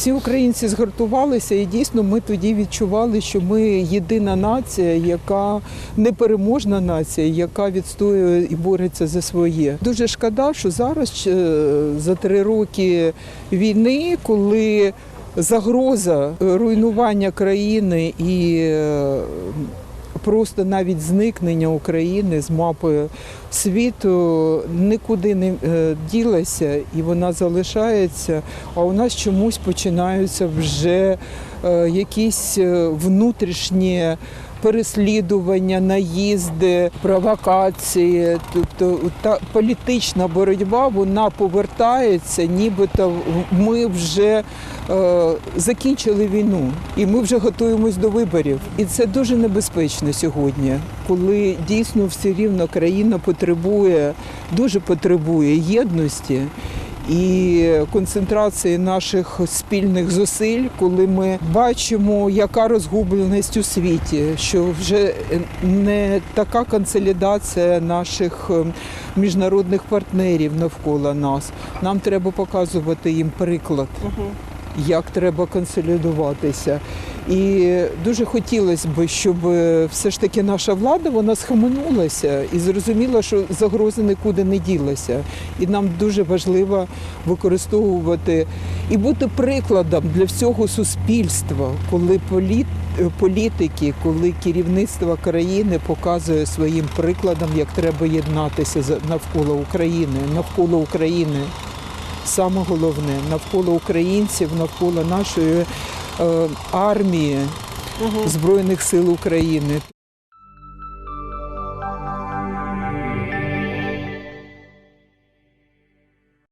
Всі українці згуртувалися, і дійсно ми тоді відчували, що ми єдина нація, яка непереможна нація, яка відстоює і бореться за своє. Дуже шкода, що зараз е, за три роки війни, коли загроза руйнування країни і е, просто навіть зникнення України з мапи світу нікуди не е, ділася і вона залишається. А у нас чомусь починаються вже е, якісь е, внутрішні переслідування, наїзди, провокації. Тобто та політична боротьба вона повертається, нібито ми вже е, закінчили війну, і ми вже готуємось до виборів. І це дуже небезпечно сьогодні, коли дійсно все рівно країна потребує, дуже потребує єдності. І концентрації наших спільних зусиль, коли ми бачимо, яка розгубленість у світі, що вже не така консолідація наших е, міжнародних партнерів навколо нас. Нам треба показувати їм приклад як треба консолідуватися. І дуже хотілося б, щоб е, все ж таки наша влада вона схаменулася і зрозуміла, що загроза нікуди не ділася. І нам дуже важливо використовувати і бути прикладом для всього суспільства, коли політ. Політики, коли керівництво країни показує своїм прикладом, як треба єднатися навколо України, навколо України саме головне навколо українців, навколо нашої е, армії Збройних сил України.